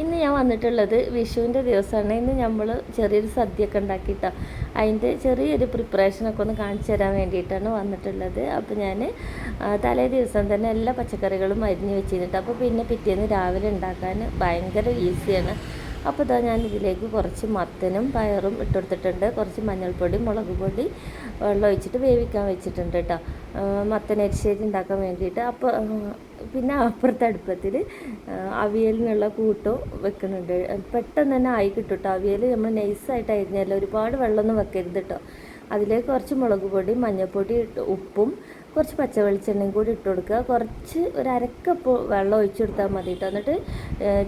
ഇന്ന് ഞാൻ വന്നിട്ടുള്ളത് വിഷുവിന്റെ ദിവസമാണ്. ഇന്ന് നമ്മൾ ചെറിയൊരു സദ്യയൊക്കെ ഉണ്ടാക്കിയിട്ടോ. അതിന്റെ ചെറിയൊരു പ്രിപ്പറേഷനൊക്കെ ഒന്ന് കാണിച്ചു തരാൻ വേണ്ടിയിട്ടാണ് വന്നിട്ടുള്ളത്. അപ്പോൾ ഞാൻ തലേ ദിവസം തന്നെ എല്ലാ പച്ചക്കറികളും അരിഞ്ഞ് വെച്ചിരുന്നിട്ട് അപ്പോൾ പിന്നെ പിറ്റേന്ന് രാവിലെ ഉണ്ടാക്കാൻ ഭയങ്കര ഈസിയാണ്. അപ്പോൾ ഇതാ ഞാൻ ഇതിലേക്ക് കുറച്ച് മത്തനും പയറും ഇട്ടെടുത്തിട്ടുണ്ട് കുറച്ച് മഞ്ഞൾപ്പൊടി മുളക് പൊടി വെള്ളം ഒഴിച്ചിട്ട് വേവിക്കാൻ വെച്ചിട്ടുണ്ട് കേട്ടോ. മത്തൻ എരിശ്ശേരി ഉണ്ടാക്കാൻ വേണ്ടിയിട്ട്. അപ്പോൾ പിന്നെ അപ്പുറത്തെ അടുപ്പത്തിൽ അവിയലിനുള്ള കൂട്ടോ വെക്കുന്നുണ്ട്. പെട്ടെന്ന് തന്നെ ആയി കിട്ടും കേട്ടോ അവിയൽ നമ്മൾ നൈസായിട്ട് അരിഞ്ഞല്ല ഒരുപാട് വെള്ളമൊന്നും വെക്കരുത് കേട്ടോ അതിലേക്ക് കുറച്ച് മുളക് പൊടി മഞ്ഞൾപ്പൊടി ഉപ്പും കുറച്ച് പച്ച വെളിച്ചെണ്ണയും കൂടി ഇട്ട് കൊടുക്കുക. കുറച്ച് ഒരു അരക്കപ്പ് വെള്ളം ഒഴിച്ചു കൊടുത്താൽ മതി കേട്ടോ എന്നിട്ട്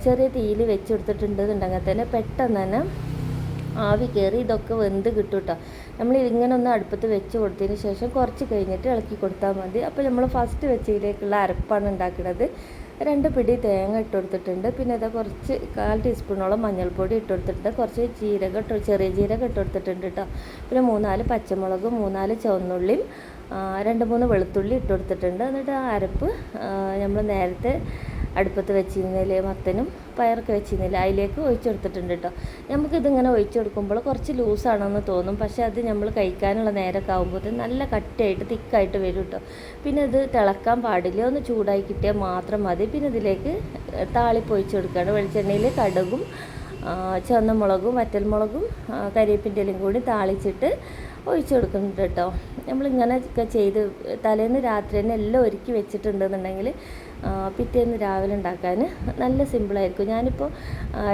ചെറിയ തീയിൽ വെച്ച് കൊടുത്തിട്ടുണ്ടെന്നുണ്ടെങ്കിൽ തന്നെ പെട്ടെന്ന് തന്നെ ആവി കയറി ഇതൊക്കെ വെന്ത് കിട്ടും കേട്ടോ നമ്മൾ ഇങ്ങനെ ഒന്ന് അടുപ്പത്ത് വെച്ച് കൊടുത്തതിന് ശേഷം കുറച്ച് കഴിഞ്ഞിട്ട് ഇളക്കി കൊടുത്താൽ മതി. അപ്പോൾ നമ്മൾ ഫസ്റ്റ് വെച്ചതിലേക്കുള്ള അരപ്പാണ് ഉണ്ടാക്കുന്നത് രണ്ട് പിടി തേങ്ങ ഇട്ട് കൊടുത്തിട്ടുണ്ട്. പിന്നെ ഇതാ കുറച്ച് കാൽ ടീസ്പൂണോളം മഞ്ഞൾപ്പൊടി ഇട്ട് കൊടുത്തിട്ടുണ്ട്. കുറച്ച് ജീരകം ഇട്ട് ചെറിയ ജീരകം ഇട്ട് കൊടുത്തിട്ടുണ്ട് കേട്ടോ പിന്നെ മൂന്നാൽ പച്ചമുളക് മൂന്നാൽ ചുവന്നുള്ളിയും രണ്ട് മൂന്ന് വെളുത്തുള്ളി ഇട്ട് കൊടുത്തിട്ടുണ്ട്. എന്നിട്ട് ആ അരപ്പ് നമ്മൾ നേരത്തെ അടുപ്പത്ത് വെച്ചിരുന്നതിൽ മത്തനും പയറൊക്കെ വെച്ചിരുന്നില്ല അതിലേക്ക് ഒഴിച്ചെടുത്തിട്ടുണ്ട് കേട്ടോ. നമുക്കിതിങ്ങനെ ഒഴിച്ചു കൊടുക്കുമ്പോൾ കുറച്ച് ലൂസാണെന്ന് തോന്നും. പക്ഷേ അത് നമ്മൾ കഴിക്കാനുള്ള നേരമൊക്കെ ആകുമ്പോൾ നല്ല കട്ടിയായിട്ട് തിക്കായിട്ട് വരും കേട്ടോ. പിന്നെ ഇത് തിളക്കാൻ പാടില്ല. ഒന്ന് ചൂടായി കിട്ടിയാൽ മാത്രം മതി. പിന്നെ ഇതിലേക്ക് താളിപ്പൊഴിച്ചു കൊടുക്കുകയാണ് വെളിച്ചെണ്ണയിൽ കടുകും ചുവന്ന മുളകും വറ്റൽമുളകും കരിവേപ്പിന്റെ ഇലയും കൂടി താളിച്ചിട്ട് ഒഴിച്ചു കൊടുക്കുന്നുണ്ട് കേട്ടോ. നമ്മളിങ്ങനെ ഒക്കെ ചെയ്ത് തലേന്ന് രാത്രി തന്നെ എല്ലാം ഒരുക്കി വെച്ചിട്ടുണ്ടെന്നുണ്ടെങ്കിൽ പിറ്റേന്ന് രാവിലെ ഉണ്ടാക്കാൻ നല്ല സിമ്പിളായിരിക്കും ഞാനിപ്പോൾ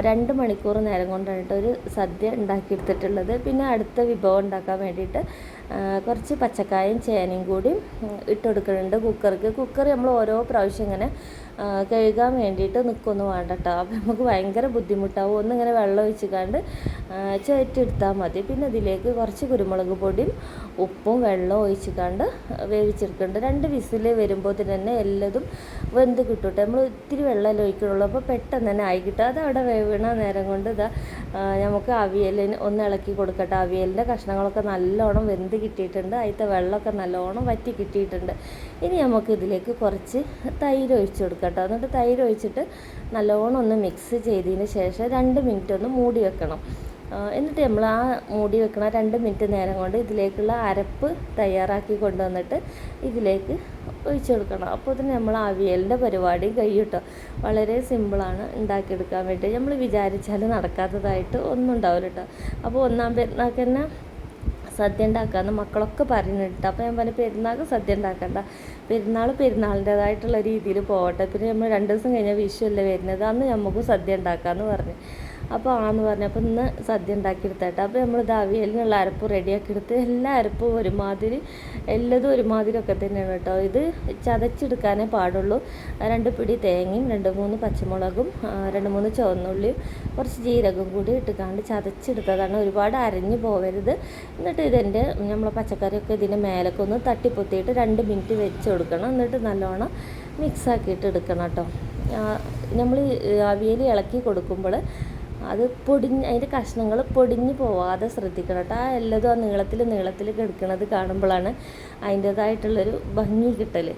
രണ്ട് മണിക്കൂർ നേരം കൊണ്ടാണ് കേട്ടോ ഒരു സദ്യ ഉണ്ടാക്കിയെടുത്തിട്ടുള്ളത്. പിന്നെ അടുത്ത വിഭവം ഉണ്ടാക്കാൻ വേണ്ടിയിട്ട് കുറച്ച് പച്ചക്കായും ചേനയും കൂടി ഇട്ട് കൊടുക്കുന്നുണ്ട് കുക്കർക്ക്. കുക്കർ നമ്മൾ ഓരോ പ്രാവശ്യം ഇങ്ങനെ കഴുകാൻ വേണ്ടിയിട്ട് നിൽക്കൊന്നും വേണ്ട കേട്ടോ അപ്പോൾ നമുക്ക് ഭയങ്കര ബുദ്ധിമുട്ടാവും. ഒന്നിങ്ങനെ വെള്ളം ഒഴിച്ചിക്കാണ്ട് ചേറ്റെടുത്താൽ മതി. പിന്നെ ഇതിലേക്ക് കുറച്ച് കുരുമുളക് പൊടിയും ഉപ്പും വെള്ളവും ഒഴിച്ചിക്കാണ്ട് വേവിച്ചെടുക്കുന്നുണ്ട്. രണ്ട് വിസിൽ വരുമ്പോൾ തന്നെ എല്ലതും വെന്ത് കിട്ടും നമ്മൾ ഇത്തിരി വെള്ളമല്ലേ ഒഴിക്കുള്ളൂ. അപ്പോൾ പെട്ടെന്ന് തന്നെ ആയി കിട്ടും. അത് അവിടെ വേവണ നേരം കൊണ്ട് ഇതാ നമുക്ക് അവിയലിന് ഒന്ന് ഇളക്കി കൊടുക്കട്ടെ. അവിയലിന്റെ കഷ്ണങ്ങളൊക്കെ നല്ലോണം വെന്ത് കിട്ടിയിട്ടുണ്ട്. അതിലത്തെ വെള്ളമൊക്കെ നല്ലോണം വറ്റി കിട്ടിയിട്ടുണ്ട്. ഇനി നമുക്ക് ഇതിലേക്ക് കുറച്ച് തൈര് ഒഴിച്ച് കൊടുക്കട്ടോ. എന്നിട്ട് തൈര് ഒഴിച്ചിട്ട് നല്ലോണം ഒന്ന് മിക്സ് ചെയ്തതിന് ശേഷം രണ്ട് മിനിറ്റ് ഒന്ന് മൂടി വെക്കണം. എന്നിട്ട് നമ്മൾ ആ മൂടി വെക്കണ രണ്ട് മിനിറ്റ് നേരം കൊണ്ട് ഇതിലേക്കുള്ള അരപ്പ് തയ്യാറാക്കി കൊണ്ടുവന്നിട്ട് ഇതിലേക്ക് ഒഴിച്ചു കൊടുക്കണം. അപ്പോൾ തന്നെ നമ്മൾ അവിയലിന്റെ പരിപാടി കഴിയും വളരെ സിമ്പിളാണ് ഉണ്ടാക്കിയെടുക്കാൻ വേണ്ടി. നമ്മൾ വിചാരിച്ചാൽ നടക്കാത്തതായിട്ട് ഒന്നും ഉണ്ടാവില്ല കേട്ടോ അപ്പോൾ ഒന്നാം പെരുന്നാൾക്ക് തന്നെ സദ്യ ഉണ്ടാക്കാമെന്ന് മക്കളൊക്കെ പറഞ്ഞിട്ട് അപ്പോൾ ഞാൻ പറഞ്ഞു പെരുന്നാൾക്ക് സദ്യ ഉണ്ടാക്കണ്ട. പെരുന്നാൾ പെരുന്നാളിന്റെതായിട്ടുള്ള രീതിയിൽ പോകട്ടെ. പിന്നെ നമ്മൾ രണ്ട് ദിവസം കഴിഞ്ഞാൽ വിഷു അല്ലേ വരുന്നത്. അന്ന് നമുക്ക് സദ്യ ഉണ്ടാക്കാമെന്ന് പറഞ്ഞു. അപ്പോൾ ആന്ന് പറഞ്ഞു അപ്പോൾ ഇന്ന് സദ്യ ഉണ്ടാക്കിയെടുത്തേട്ടെ. അപ്പോൾ നമ്മൾ ദാവിയലിനുള്ള അരപ്പ് റെഡിയാക്കി എടുത്ത് എല്ലാ അരപ്പും ഒരുമാതിരി എല്ലതും ഒരുമാതിരി ഒക്കെ തന്നെയാണ് കേട്ടോ. ഇത് ചതച്ചെടുക്കാനേ പാടുള്ളൂ. രണ്ട് പിടി തേങ്ങയും രണ്ട് മൂന്ന് പച്ചമുളകും രണ്ട് മൂന്ന് ചുവന്നുള്ളിയും കുറച്ച് ജീരകം കൂടി ഇട്ടുകാണ്ട് ചതച്ചെടുത്തതാണ്. ഒരുപാട് അരഞ്ഞു പോവരുത്. എന്നിട്ട് ഇതിന്റെ നമ്മളെ പച്ചക്കറിയൊക്കെ ഇതിന്റെ മേലൊക്കെ ഒന്ന് തട്ടിപ്പൊത്തിയിട്ട് രണ്ട് മിനിറ്റ് വെച്ച് കൊടുക്കണം. എന്നിട്ട് നല്ലോണം മിക്സ് ആക്കിയിട്ട് എടുക്കണം കേട്ടോ. നമ്മൾ അവിയൽ ഇളക്കി കൊടുക്കുമ്പോൾ അത് പൊടിഞ്ഞ് അതിന്റെ കഷ്ണങ്ങൾ പൊടിഞ്ഞ് പോവാതെ ശ്രദ്ധിക്കണം കേട്ടോ. ആ എല്ലതും ആ നീളത്തിൽ നീളത്തിൽ കിടക്കുന്നത് കാണുമ്പോഴാണ് അതിന്റേതായിട്ടുള്ളൊരു ഭംഗി കിട്ടൽ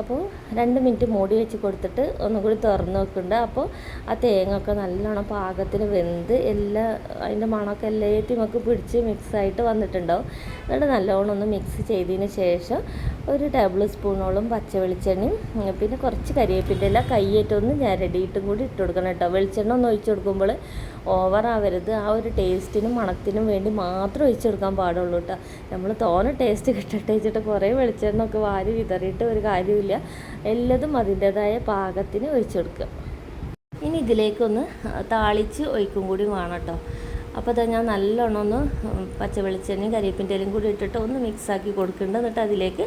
അപ്പോൾ രണ്ട് മിനിറ്റ് മൂടി വെച്ച് കൊടുത്തിട്ട് ഒന്നും കൂടി തുറന്ന് വെക്കുന്നുണ്ട് അപ്പോൾ ആ തേങ്ങ ഒക്കെ നല്ലോണം പാകത്തിന് വെന്ത് എല്ലാ അതിന്റെ മണമൊക്കെ എല്ലാറ്റും ഒക്കെ പിടിച്ച് മിക്സായിട്ട് വന്നിട്ടുണ്ടാവും. എന്നിട്ട് നല്ലോണം ഒന്ന് മിക്സ് ചെയ്തതിന് ശേഷം ഒരു ടേബിൾ സ്പൂണോളം പച്ച വെളിച്ചെണ്ണയും പിന്നെ കുറച്ച് കരിവേപ്പിന്റെ ഇല കയ്യേറ്റൊന്ന് ഞരടിയിട്ടും കൂടി ഇട്ട് കൊടുക്കണം കേട്ടോ. വെളിച്ചെണ്ണ ഒന്ന് ഒഴിച്ചു കൊടുക്കുമ്പോൾ ഓവർ ആവരുത്. ആ ഒരു ടേസ്റ്റിനും മണത്തിനും വേണ്ടി മാത്രം ഒഴിച്ചു കൊടുക്കാൻ പാടുള്ളൂ കേട്ടോ. നമ്മൾ തോനെ ടേസ്റ്റ് കിട്ടട്ടെ വെച്ചിട്ട് കുറേ വെളിച്ചെണ്ണ ഒക്കെ വാരി വിതറിയിട്ട് ഒരു കാര്യമില്ല എല്ലതും അതിന്റെതായ പാകത്തിന് ഒഴിച്ചെടുക്കുക. ഇനി ഇതിലേക്കൊന്ന് താളിച്ച് ഒഴിക്കും കൂടി വേണം കേട്ടോ. അപ്പോൾ അത് ഞാൻ നല്ലോണം ഒന്ന് പച്ച വെളിച്ചെണ്ണയും കരിവേപ്പിന്റെ ഇലയും കൂടി ഇട്ടിട്ട് ഒന്ന് മിക്സ് ആക്കി കൊടുക്കുന്നുണ്ട്. എന്നിട്ട് അതിലേക്ക്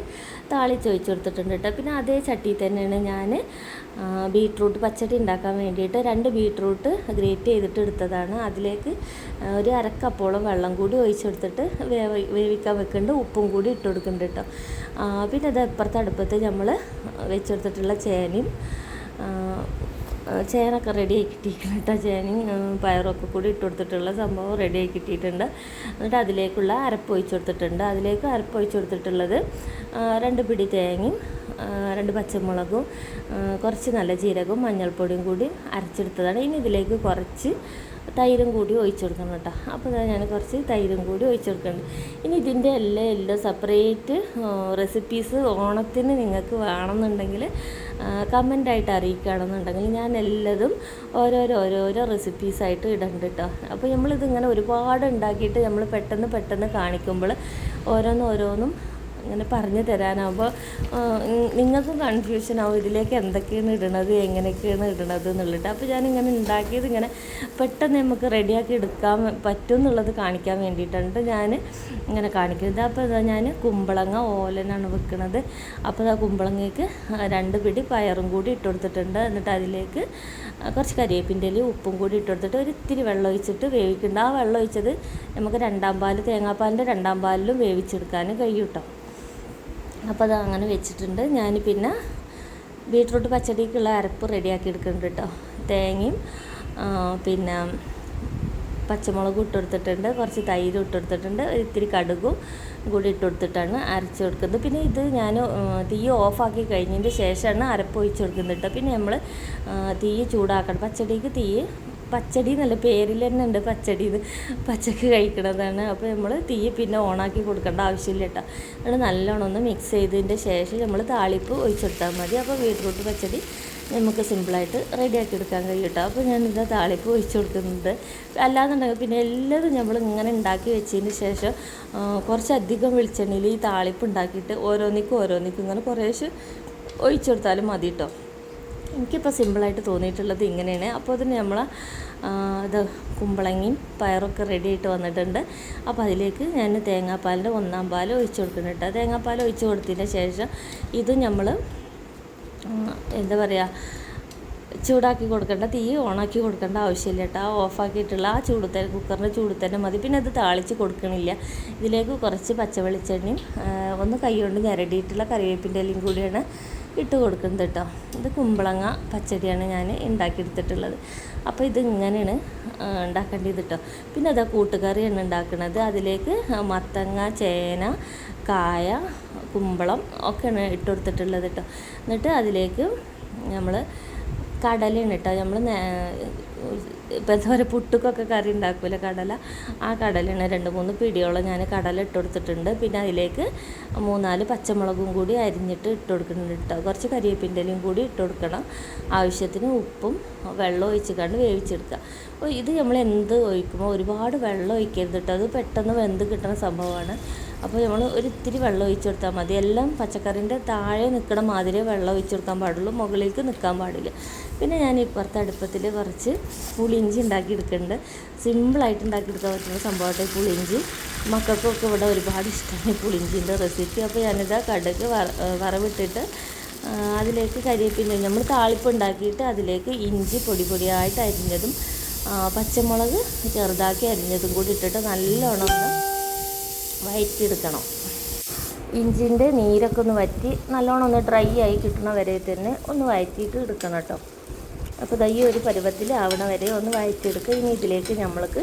താളിച്ച് ഒഴിച്ച് കൊടുത്തിട്ടുണ്ട് കേട്ടോ. പിന്നെ അതേ ചട്ടിയിൽ തന്നെയാണ് ഞാൻ ബീട്രൂട്ട് പച്ചടി ഉണ്ടാക്കാൻ വേണ്ടിയിട്ട് രണ്ട് ബീട്രൂട്ട് ഗ്രേറ്റ് ചെയ്തിട്ട് എടുത്തതാണ്. അതിലേക്ക് ഒരു അരക്കപ്പോളം വെള്ളം കൂടി ഒഴിച്ചെടുത്തിട്ട് വേവ വേവിക്കാൻ വെക്കുന്നുണ്ട്. ഉപ്പും കൂടി ഇട്ട് കൊടുക്കുന്നുണ്ട് കേട്ടോ. പിന്നെ അത് അപ്പുറത്തെ അടുപ്പത്ത് നമ്മൾ വെച്ചെടുത്തിട്ടുള്ള ചേനയും ചേനൊക്കെ റെഡി ആയി കിട്ടിയിട്ടുണ്ട്. കേട്ടോ ചേനയും പയറൊക്കെ കൂടി ഇട്ട് കൊടുത്തിട്ടുള്ള സംഭവം റെഡി ആയി കിട്ടിയിട്ടുണ്ട്. എന്നിട്ട് അതിലേക്കുള്ള അരപ്പ് ഒഴിച്ചു കൊടുത്തിട്ടുണ്ട്. അതിലേക്ക് അരപ്പ് ഒഴിച്ചു കൊടുത്തിട്ടുള്ളത് രണ്ട് പിടി തേങ്ങയും രണ്ട് പച്ചമുളകും കുറച്ച് നല്ല ജീരകവും മഞ്ഞൾപ്പൊടിയും കൂടി അരച്ചെടുത്തതാണ്. ഇനി ഇതിലേക്ക് കുറച്ച് തൈരും കൂടി ഒഴിച്ചു കൊടുക്കണം കേട്ടോ. അപ്പോൾ ഞാൻ കുറച്ച് തൈരും കൂടി ഒഴിച്ചു കൊടുക്കുന്നുണ്ട്. ഇനി ഇതിന്റെ എല്ലാം എല്ലാം സെപ്പറേറ്റ് റെസിപ്പീസ് ഓണത്തിന് നിങ്ങൾക്ക് വേണമെന്നുണ്ടെങ്കിൽ കമന്റായിട്ട് അറിയിക്കുകയാണെന്നുണ്ടെങ്കിൽ ഞാൻ എല്ലാതും ഓരോരോ ഓരോരോ റെസിപ്പീസായിട്ട് ഇടണ്ട് കേട്ടോ. അപ്പോൾ നമ്മളിതിങ്ങനെ ഒരുപാട് ഉണ്ടാക്കിയിട്ട് നമ്മൾ പെട്ടെന്ന് പെട്ടെന്ന് കാണിക്കുമ്പോൾ ഓരോന്ന് ഇങ്ങനെ പറഞ്ഞു തരാനാകുമ്പോൾ നിങ്ങൾക്കും കൺഫ്യൂഷൻ ആവും ഇതിലേക്ക് എന്തൊക്കെയാണ് ഇടണത് എങ്ങനെയൊക്കെയാണ് ഇടണത് എന്നുള്ളത്. അപ്പോൾ ഞാൻ ഇങ്ങനെ ഉണ്ടാക്കിയത് ഇങ്ങനെ പെട്ടെന്ന് നമുക്ക് റെഡിയാക്കി എടുക്കാൻ പറ്റും എന്നുള്ളത് കാണിക്കാൻ വേണ്ടിയിട്ടാണ് ഞാൻ ഇങ്ങനെ കാണിക്കുന്നത്. അപ്പോൾ ഇതാ ഞാൻ കുമ്പളങ്ങ ഓലനാണ് വെക്കുന്നത് അപ്പോൾ ആ കുമ്പളങ്ങയ്ക്ക് രണ്ട് പിടി പയറും കൂടി ഇട്ട് കൊടുത്തിട്ടുണ്ട്. എന്നിട്ട് അതിലേക്ക് കുറച്ച് കരിവേപ്പിന്റെ ഉപ്പും കൂടി ഇട്ട് കൊടുത്തിട്ട് ഒരു ഇത്തിരി വെള്ളം ഒഴിച്ചിട്ട് വേവിക്കുന്നുണ്ട്. ആ വെള്ളം ഒഴിച്ചത് നമുക്ക് രണ്ടാം പാൽ തേങ്ങാപ്പാലിന്റെ രണ്ടാം പാലിലും വേവിച്ചെടുക്കാനും കഴിയും കേട്ടോ അപ്പോൾ അത് അങ്ങനെ വെച്ചിട്ടുണ്ട്. ഞാൻ പിന്നെ ബീട്രൂട്ട് പച്ചടിക്കുള്ള അരപ്പ് റെഡിയാക്കി എടുക്കുന്നുണ്ട് കേട്ടോ. തേങ്ങയും പിന്നെ പച്ചമുളക് ഇട്ട് കൊടുത്തിട്ടുണ്ട്. കുറച്ച് തൈര് ഇട്ട് കൊടുത്തിട്ടുണ്ട്. ഒരു ഇത്തിരി കടുകും കൂടി ഇട്ട് കൊടുത്തിട്ടാണ് അരച്ച് കൊടുക്കുന്നത്. പിന്നെ ഇത് ഞാൻ തീ ഓഫാക്കി കഴിഞ്ഞതിന്റെ ശേഷമാണ് അരപ്പ് ഒഴിച്ച് കൊടുക്കുന്നത് കേട്ടോ. പിന്നെ നമ്മൾ തീ ചൂടാക്കണം. പച്ചടിക്ക് തീ പച്ചടി എന്നല്ല പേരിൽ തന്നെ ഉണ്ട് പച്ചടി പച്ചക്ക് കഴിക്കണതാണ്. അപ്പോൾ നമ്മൾ തീ പിന്നെ ഓണാക്കി കൊടുക്കേണ്ട ആവശ്യമില്ല കേട്ടോ. അത് നല്ലോണം ഒന്ന് മിക്സ് ചെയ്തതിന്റെ ശേഷം നമ്മൾ താളിപ്പ് ഒഴിച്ചെടുത്താൽ മതി. അപ്പോൾ ബീട്രൂട്ട് പച്ചടി നമുക്ക് സിമ്പിളായിട്ട് റെഡിയാക്കി എടുക്കാൻ കഴിയും കേട്ടോ. അപ്പോൾ ഇതാ താളിപ്പ് ഒഴിച്ചു കൊടുക്കുന്നത്. അല്ലാന്നുണ്ടെങ്കിൽ പിന്നെ എല്ലാതും നമ്മൾ ഇങ്ങനെ ഉണ്ടാക്കി വെച്ചതിന് ശേഷം കുറച്ചധികം വെളിച്ചെണ്ണയിൽ ഈ താളിപ്പ് ഉണ്ടാക്കിയിട്ട് ഓരോന്നിക്കും ഓരോന്നിക്കും ഇങ്ങനെ കുറേശ്ശെ ഒഴിച്ചു കൊടുത്താലും മതി കേട്ടോ. എനിക്കിപ്പോൾ സിമ്പിളായിട്ട് തോന്നിയിട്ടുള്ളത് ഇങ്ങനെയാണ്. അപ്പോൾ അതിന് നമ്മൾ ഇത് കുമ്പളങ്ങയും പയറൊക്കെ റെഡി ആയിട്ട് വന്നിട്ടുണ്ട്. അപ്പോൾ അതിലേക്ക് ഞാൻ തേങ്ങാപ്പാലിന്റെ ഒന്നാം പാൽ ഒഴിച്ച് കൊടുക്കുന്നുണ്ട് തേങ്ങാപ്പാൽ ഒഴിച്ച് കൊടുത്തതിന് ശേഷം ഇത് നമ്മൾ എന്താ പറയുക ചൂടാക്കി കൊടുക്കേണ്ട തീ ഓണാക്കി കൊടുക്കേണ്ട ആവശ്യമില്ല കേട്ടോ. ഓഫാക്കിയിട്ടുള്ള ആ ചൂട് തന്നെ കുക്കറിന്റെ ചൂട് തന്നെ മതി. പിന്നെ അത് താളിച്ച് കൊടുക്കണില്ല. ഇതിലേക്ക് കുറച്ച് പച്ച വെളിച്ചെണ്ണയും ഒന്ന് കൈ കൊണ്ട് ഞരടിയിട്ടുള്ള കറിവേപ്പിന്റെ ഇലയും കൂടിയാണ് ഇട്ട് കൊടുക്കുന്നത് കേട്ടോ ഇത് കുമ്പളങ്ങ പച്ചടിയാണ് ഞാൻ ഉണ്ടാക്കിയെടുത്തിട്ടുള്ളത്. അപ്പോൾ ഇത് ഇങ്ങനെയാണ് ഉണ്ടാക്കേണ്ടത് കേട്ടോ പിന്നെ അതാ കൂട്ടുകറിയാണ് ഉണ്ടാക്കുന്നത്. അതിലേക്ക് മത്തങ്ങ ചേന കായ കുമ്പളം ഒക്കെയാണ് ഇട്ട് കൊടുത്തിട്ടുള്ളത് കേട്ടോ എന്നിട്ട് അതിലേക്ക് നമ്മൾ കടലയാണ് കേട്ടോ നമ്മൾ ഇപ്പം എന്താ പറയുക പുട്ടുക്കൊക്കെ കറി ഉണ്ടാക്കൂല കടല. ആ കടലിന് രണ്ട് മൂന്ന് പിടിയോളം ഞാൻ കടല ഇട്ട് കൊടുത്തിട്ടുണ്ട്. പിന്നെ അതിലേക്ക് മൂന്നാൽ പച്ചമുളകും കൂടി അരിഞ്ഞിട്ട് ഇട്ട് കൊടുക്കുന്നുണ്ട് കേട്ടോ കുറച്ച് കരിവേപ്പിന്റെലും കൂടി ഇട്ട് കൊടുക്കണം. ആവശ്യത്തിന് ഉപ്പും വെള്ളം ഒഴിച്ച് കണ്ട് വേവിച്ചെടുക്കുക. അപ്പോൾ ഇത് നമ്മൾ എന്ത് ഒഴിക്കുമ്പോൾ ഒരുപാട് വെള്ളം ഒഴിക്കരുത് കേട്ടോ അത് പെട്ടെന്ന് വെന്ത് കിട്ടുന്ന സംഭവമാണ്. അപ്പോൾ നമ്മൾ ഒരിത്തിരി വെള്ളം ഒഴിച്ചു കൊടുത്താൽ മതി. എല്ലാം പച്ചക്കറിന്റെ താഴെ നിൽക്കണ മാതിരി വെള്ളം ഒഴിച്ചു കൊടുക്കാൻ പാടുള്ളൂ. മുകളിലേക്ക് നിൽക്കാൻ പാടില്ല. പിന്നെ ഞാൻ ഇപ്പുറത്തെ അടുപ്പത്തിൽ കുറച്ച് പുളിയിഞ്ചി ഉണ്ടാക്കിയെടുക്കുന്നുണ്ട്. സിമ്പിളായിട്ട് ഉണ്ടാക്കിയെടുക്കാൻ പറ്റുന്ന സംഭവമായിട്ട് പുളിയിഞ്ചി. മക്കൾക്കൊക്കെ ഇവിടെ ഒരുപാട് ഇഷ്ടമാണ് പുളിയിഞ്ചിന്റെ റെസിപ്പി. അപ്പോൾ ഞാനിത് കടുക് വറ വറവിട്ടിട്ട് അതിലേക്ക് കരിവേപ്പിന്റെ നമ്മൾ താളിപ്പ് ഉണ്ടാക്കിയിട്ട് അതിലേക്ക് ഇഞ്ചി പൊടി പൊടിയായിട്ട് അരിഞ്ഞതും പച്ചമുളക് ചെറുതാക്കി അരിഞ്ഞതും കൂടി ഇട്ടിട്ട് നല്ലോണം ഒന്ന് വയറ്റിയെടുക്കണം. ഇഞ്ചിന്റെ നീരൊക്കെ ഒന്ന് വറ്റി നല്ലോണം ഒന്ന് ഡ്രൈ ആയി കിട്ടണ വരെ തന്നെ ഒന്ന് വയറ്റിയിട്ട് എടുക്കണം കേട്ടോ. അപ്പോൾ ദൈ ഒരു പരുവത്തിൽ ആവണ വരെ ഒന്ന് വായിച്ചെടുക്കുക ഇനി ഇതിലേക്ക് നമ്മൾക്ക്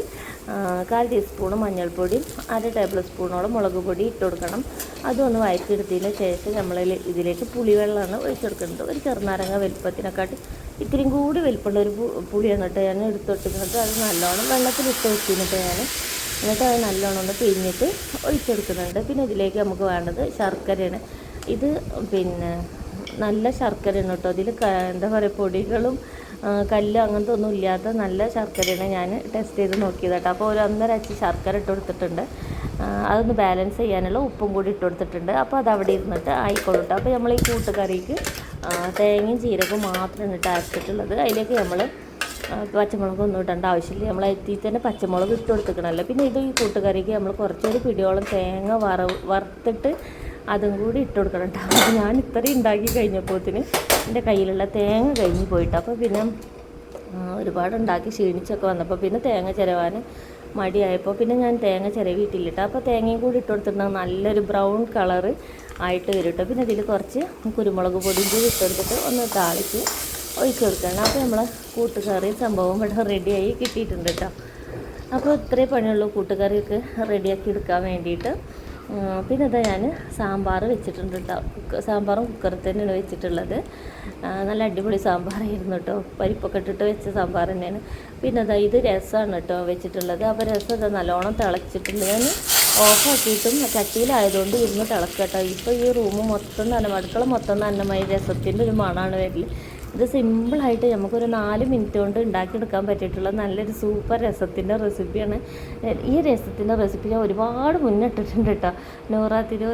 കാൽ ടീസ്പൂണ് മഞ്ഞൾപ്പൊടിയും അര ടേബിൾ സ്പൂണോളം മുളക് പൊടി ഇട്ട് കൊടുക്കണം. അതൊന്ന് വായിച്ചെടുത്തതിന് ശേഷം നമ്മൾ ഇതിലേക്ക് പുളിവെള്ളമാണ് ഒഴിച്ചെടുക്കുന്നത് ഒരു ചെറുനാരങ്ങ വലുപ്പത്തിനെക്കാട്ടും ഇത്തിരിയും കൂടി വലുപ്പമുള്ള ഒരു പുളി കേട്ടോ ഞാൻ എടുത്തൊട്ടിക്കുന്നത് അത് നല്ലോണം വെള്ളത്തിലിട്ട് വെച്ചിട്ട് ഞാൻ എന്നിട്ട് അത് നല്ലോണം ഒന്ന് പിഴിഞ്ഞിട്ട് ഒഴിച്ചെടുക്കുന്നുണ്ട് പിന്നെ ഇതിലേക്ക് നമുക്ക് വേണ്ടത് ശർക്കരയാണ്. ഇത് പിന്നെ നല്ല ശർക്കരയാണ് കേട്ടോ. അതിൽ എന്താ പറയുക പൊടികളും കല്ല് അങ്ങനത്തെ ഒന്നും ഇല്ലാത്ത നല്ല ശർക്കരയാണ് ഞാൻ ടെസ്റ്റ് ചെയ്ത് നോക്കിയത് കേട്ടോ. അപ്പോൾ ഒരു ഒന്നര അച്ചി ശർക്കര ഇട്ട് കൊടുത്തിട്ടുണ്ട്. അതൊന്ന് ബാലൻസ് ചെയ്യാനുള്ള ഉപ്പും കൂടി ഇട്ട് കൊടുത്തിട്ടുണ്ട്. അപ്പോൾ അത് അവിടെ ഇരുന്നിട്ട് ആയിക്കോളും കേട്ടോ. അപ്പോൾ നമ്മൾ ഈ കൂട്ടുകറിക്ക് തേങ്ങയും ജീരകവും മാത്രമാണ് ഇട്ട് അരച്ചിട്ടുള്ളത്. അതിലേക്ക് നമ്മൾ പച്ചമുളക് ഒന്നും ഇടേണ്ട ആവശ്യമില്ല. നമ്മൾ എത്തി തന്നെ പച്ചമുളക് ഇട്ട് കൊടുത്തിക്കണമല്ലോ പിന്നെ ഇത് ഈ കൂട്ടുകറിക്ക് നമ്മൾ കുറച്ചൊരു പിടിയോളം തേങ്ങ വറവ് വറുത്തിട്ട് അതും കൂടി ഇട്ട് കൊടുക്കണം കേട്ടോ. ഞാൻ ഇത്രയും ഉണ്ടാക്കി കഴിഞ്ഞപ്പോഴത്തിന് എന്റെ കയ്യിലുള്ള തേങ്ങ കഴിഞ്ഞ് പോയിട്ട് അപ്പോൾ പിന്നെ ഒരുപാട് ഉണ്ടാക്കി ക്ഷീണിച്ചൊക്കെ വന്നപ്പോൾ പിന്നെ തേങ്ങ ചിരവാൻ മടിയായപ്പോൾ പിന്നെ ഞാൻ തേങ്ങ ചിരവിയിട്ടില്ലിട്ട്. അപ്പോൾ തേങ്ങയും കൂടി ഇട്ട് കൊടുത്തിട്ടുണ്ടെങ്കിൽ നല്ലൊരു ബ്രൗൺ കളറ് ആയിട്ട് വരും കേട്ടോ. പിന്നെ ഇതിൽ കുറച്ച് കുരുമുളക് പൊടിയും കൂടി ഇട്ട് കൊടുത്തിട്ട് ഒന്ന് താളിച്ച് ഒഴിച്ചു കൊടുക്കണം. അപ്പോൾ നമ്മൾ കൂട്ടുകറി സംഭവം ഇവിടെ റെഡിയായി കിട്ടിയിട്ടുണ്ട് കേട്ടോ. അപ്പോൾ ഇത്രേ പണിയുള്ളൂ കൂട്ടുകറിയൊക്കെ റെഡിയാക്കി എടുക്കാൻ വേണ്ടിയിട്ട്. പിന്നെ ഇതാ ഞാൻ സാമ്പാർ വെച്ചിട്ടുണ്ട് കേട്ടോ സാമ്പാറും കുക്കറിൽ തന്നെയാണ് വെച്ചിട്ടുള്ളത്. നല്ല അടിപൊളി സാമ്പാറായിരുന്നു കേട്ടോ പരിപ്പൊക്കെ ഇട്ടിട്ട് വെച്ച സാമ്പാർ തന്നെയാണ്. പിന്നെ അതാ ഇത് രസമാണ് കേട്ടോ വെച്ചിട്ടുള്ളത്. അപ്പോൾ രസം ഇതാ നല്ലോണം തിളച്ചിട്ടുണ്ട്. ഞാൻ ഓഫാക്കിയിട്ടും ചട്ടിയിലായതുകൊണ്ട് ഇരുന്ന് തിളക്കട്ടോ ഇപ്പോൾ ഈ റൂം മൊത്തം തന്നെ അടുക്കള മൊത്തം നന്നമായി രസത്തിന്റെ ഒരു മണമാണ് വരൽ. ഇത് സിമ്പിളായിട്ട് നമുക്കൊരു നാല് മിനിറ്റ് കൊണ്ട് ഉണ്ടാക്കിയെടുക്കാൻ പറ്റിയിട്ടുള്ള നല്ലൊരു സൂപ്പർ രസത്തിന്റെ റെസിപ്പിയാണ്. ഈ രസത്തിന്റെ റെസിപ്പി ഞാൻ ഒരുപാട് മുന്നിട്ടിട്ടുണ്ട് കേട്ടോ. നൂറാത്തിരി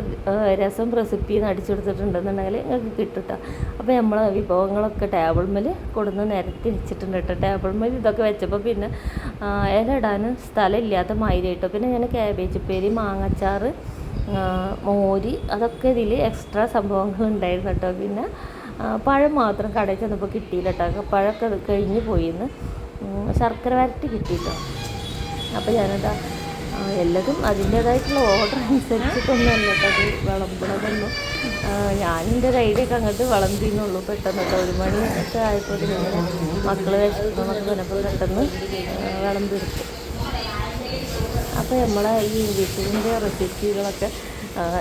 രസം റെസിപ്പി എന്ന് അടിച്ചെടുത്തിട്ടുണ്ടെന്നുണ്ടെങ്കിൽ നിങ്ങൾക്ക് കിട്ടും കേട്ടോ. അപ്പോൾ നമ്മൾ വിഭവങ്ങളൊക്കെ ടേബിൾ മേൽ കൊടുന്ന് നിരത്തി വെച്ചിട്ടുണ്ട് കേട്ടോ. ടേബിൾ മേൽ ഇതൊക്കെ വെച്ചപ്പോൾ പിന്നെ ഇലയിടാനും സ്ഥലമില്ലാത്ത മാതിരി കേട്ടോ പിന്നെ ഞാൻ ക്യാബേജ് പേരി മാങ്ങച്ചാറ് മോരി അതൊക്കെ ഇതിൽ എക്സ്ട്രാ സംഭവങ്ങൾ ഉണ്ടായിരുന്നു കേട്ടോ. പിന്നെ പഴം മാത്രം കടയിൽ ചെന്നപ്പോൾ കിട്ടിയില്ല കേട്ടോ പഴമൊക്കെ കഴിഞ്ഞ് പോയിന്ന്. ശർക്കര വരട്ടി കിട്ടിയിട്ടോ. അപ്പോൾ ഞാനെന്താ എല്ലതും അതിന്റേതായിട്ടുള്ള ഓർഡർ അനുസരിച്ചിട്ടൊന്നുമല്ല കേട്ടോ അത് വിളമ്പണതൊന്നും. ഞാനെന്റെ കൈയിലേക്ക് അങ്ങോട്ട് വിളമ്പിന്നുള്ളൂ. പെട്ടെന്ന് കേട്ടോ ഒരു മണി ഒക്കെ ആയപ്പോൾ ഇങ്ങനെ മക്കൾ വിഷമൊക്കെ പറഞ്ഞപ്പോൾ പെട്ടെന്ന് വിളമ്പെടുത്തു അപ്പോൾ നമ്മളെ ഈ വിഷുവിന്റെ റെസിപ്പികളൊക്കെ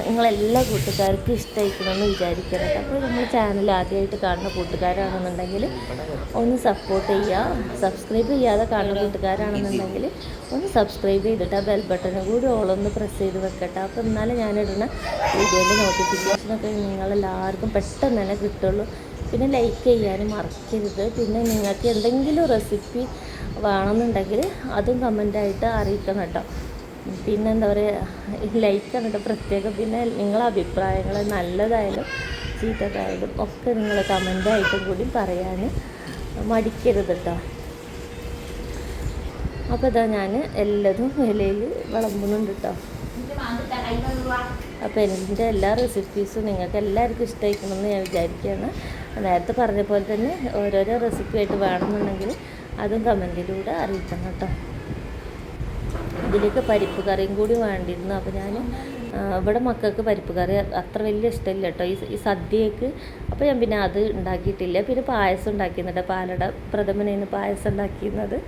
നിങ്ങളെല്ലാ കൂട്ടുകാർക്കും ഇഷ്ടമായിരിക്കണമെന്ന് വിചാരിക്കണം അപ്പോൾ നമ്മൾ ചാനൽ ആദ്യമായിട്ട് കാണുന്ന കൂട്ടുകാരാണെന്നുണ്ടെങ്കിൽ ഒന്ന് സപ്പോർട്ട് ചെയ്യുക സബ്സ്ക്രൈബ് ചെയ്യാതെ കാണുന്ന കൂട്ടുകാരാണെന്നുണ്ടെങ്കിൽ ഒന്ന് സബ്സ്ക്രൈബ് ചെയ്തിട്ട് ആ ബെൽ ബട്ടനും കൂടി ഓളൊന്ന് പ്രസ് ചെയ്ത് വെക്കട്ടെ. അപ്പോൾ എന്നാലും ഞാനിടുന്ന വീഡിയോന്റെ നോട്ടിഫിക്കേഷനൊക്കെ നിങ്ങളെല്ലാവർക്കും പെട്ടെന്ന് തന്നെ കിട്ടുള്ളൂ. പിന്നെ ലൈക്ക് ചെയ്യാനും മറക്കരുത്. പിന്നെ നിങ്ങൾക്ക് എന്തെങ്കിലും റെസിപ്പി വേണമെന്നുണ്ടെങ്കിൽ അതും കമന്റായിട്ട് അറിയിക്കണം കേട്ടോ. പിന്നെ എന്താ പറയുക ലൈക്ക് കേട്ടോ പ്രത്യേകം പിന്നെ നിങ്ങളെ അഭിപ്രായങ്ങൾ നല്ലതായാലും ചീത്തതായാലും ഒക്കെ നിങ്ങൾ കമന്റായിട്ടും കൂടി പറയാൻ മടിക്കരുത് കേട്ടോ അപ്പോൾ ഇതാ ഞാൻ എല്ലാതും ഇലയിൽ വിളമ്പുന്നുണ്ട് കേട്ടോ അപ്പോൾ എന്റെ എല്ലാ റെസിപ്പീസും നിങ്ങൾക്ക് എല്ലാവർക്കും ഇഷ്ടമായിരിക്കണമെന്ന് ഞാൻ വിചാരിക്കുകയാണ്. നേരത്തെ പറഞ്ഞ പോലെ തന്നെ ഓരോരോ റെസിപ്പി ആയിട്ട് വേണമെന്നുണ്ടെങ്കിൽ അതും കമന്റിലൂടെ അറിയിക്കണം കേട്ടോ ഇതിലേക്ക് പരിപ്പ് കറിയും കൂടി വേണ്ടിയിരുന്നു. അപ്പോൾ ഞാൻ ഇവിടെ മക്കൾക്ക് പരിപ്പ് കറി അത്ര വലിയ ഇഷ്ടമില്ല കേട്ടോ. ഈ ഈ സദ്യയ്ക്ക് അപ്പോൾ ഞാൻ പിന്നെ അത് ഉണ്ടാക്കിയിട്ടില്ല. പിന്നെ പായസം ഉണ്ടാക്കിയിരുന്നുണ്ട് പാലട പ്രഥമനായിരുന്നു പായസം ഉണ്ടാക്കിയിരുന്നത്.